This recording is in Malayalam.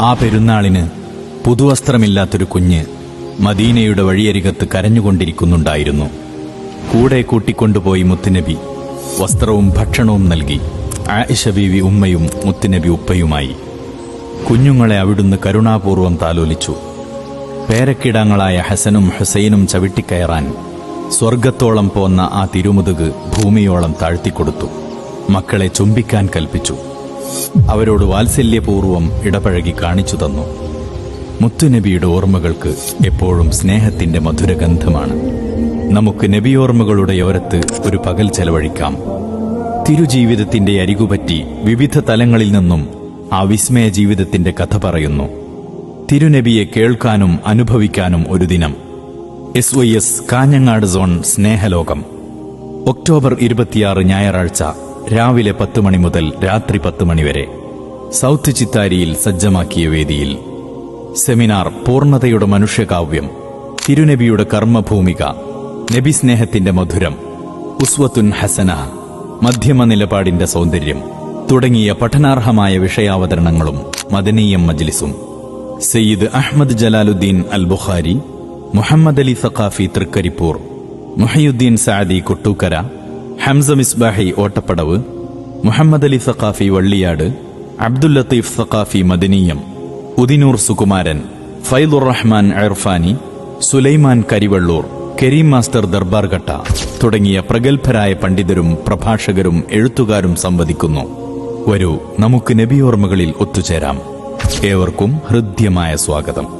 ആ പെരുന്നാളിന് പുതുവസ്ത്രമില്ലാത്തൊരു കുഞ്ഞ് മദീനയുടെ വഴിയരികത്ത് കരഞ്ഞുകൊണ്ടിരിക്കുന്നുണ്ടായിരുന്നു. കൂടെ കൂട്ടിക്കൊണ്ടുപോയി മുത്തുനബി വസ്ത്രവും ഭക്ഷണവും നൽകി. ആയിഷ ബീവി ഉമ്മയും മുത്തുനബി ഉപ്പയുമായി. കുഞ്ഞുങ്ങളെ അവിടുന്ന് കരുണാപൂർവം താലോലിച്ചു. പേരക്കിടാങ്ങളായ ഹസനും ഹുസൈനും ചവിട്ടിക്കയറാൻ സ്വർഗത്തോളം പോന്ന ആ തിരുമുതുക് ഭൂമിയോളം താഴ്ത്തിക്കൊടുത്തു. മക്കളെ ചുംബിക്കാൻ കൽപ്പിച്ചു. അവരോട് വാത്സല്യപൂർവം ഇടപഴകി കാണിച്ചു തന്നു. മുത്തുനബിയുടെ ഓർമ്മകൾക്ക് എപ്പോഴും സ്നേഹത്തിന്റെ മധുരഗന്ധമാണ്. നമുക്ക് നബിയോർമ്മകളുടെ യോരത്ത് ഒരു പകൽ ചെലവഴിക്കാം. തിരുജീവിതത്തിന്റെ അരികുപറ്റി വിവിധ തലങ്ങളിൽ നിന്നും ആ വിസ്മയ ജീവിതത്തിന്റെ കഥ പറയുന്നു. തിരുനബിയെ കേൾക്കാനും അനുഭവിക്കാനും ഒരു ദിനം. S Y S Kanhangad zone Snehalokam. October ഇരുപത്തിയാറ് ഞായറാഴ്ച രാവിലെ പത്ത് മണി മുതൽ രാത്രി പത്ത് മണി വരെ സൗത്ത് ചിത്താരിയിൽ സജ്ജമാക്കിയ വേദിയിൽ സെമിനാർ പൂർണതയുടെ മനുഷ്യകാവ്യം തിരുനബിയുടെ കർമ്മഭൂമിക നബി സ്നേഹത്തിന്റെ മധുരം ഉസ്വത്തുൻ ഹസന മധ്യമ നിലപാടിന്റെ സൗന്ദര്യം തുടങ്ങിയ പഠനാർഹമായ വിഷയാവതരണങ്ങളും മദനീയം മജ്ലിസും. സയ്യിദ് അഹമ്മദ് ജലാലുദ്ദീൻ അൽ ബുഖാരി മുഹമ്മദ് അലി സഖാഫി തൃക്കരിപ്പൂർ മുഹയുദ്ദീൻ സാദി കൊട്ടൂക്കര ഹംസ മിസ്ബാഹി ഓട്ടപ്പടവ് മുഹമ്മദ് അലി സഖാഫി വള്ളിയാട് അബ്ദുൽ ലത്തീഫ് സഖാഫി മദനീയം ഉദിനൂർ സുകുമാരൻ ഫൈദുർ റഹ്മാൻ ഇർഫാനി സുലൈമാൻ കരിവള്ളൂർ കരീം മാസ്റ്റർ ദർബാർഘട്ട തുടങ്ങിയ പ്രഗത്ഭരായ പണ്ഡിതരും പ്രഭാഷകരും എഴുത്തുകാരും സംവദിക്കുന്നു. വരൂ നമുക്ക് നബിയോർമ്മകളിൽ ഒത്തുചേരാം. ഏവർക്കും ഹൃദ്യമായ സ്വാഗതം.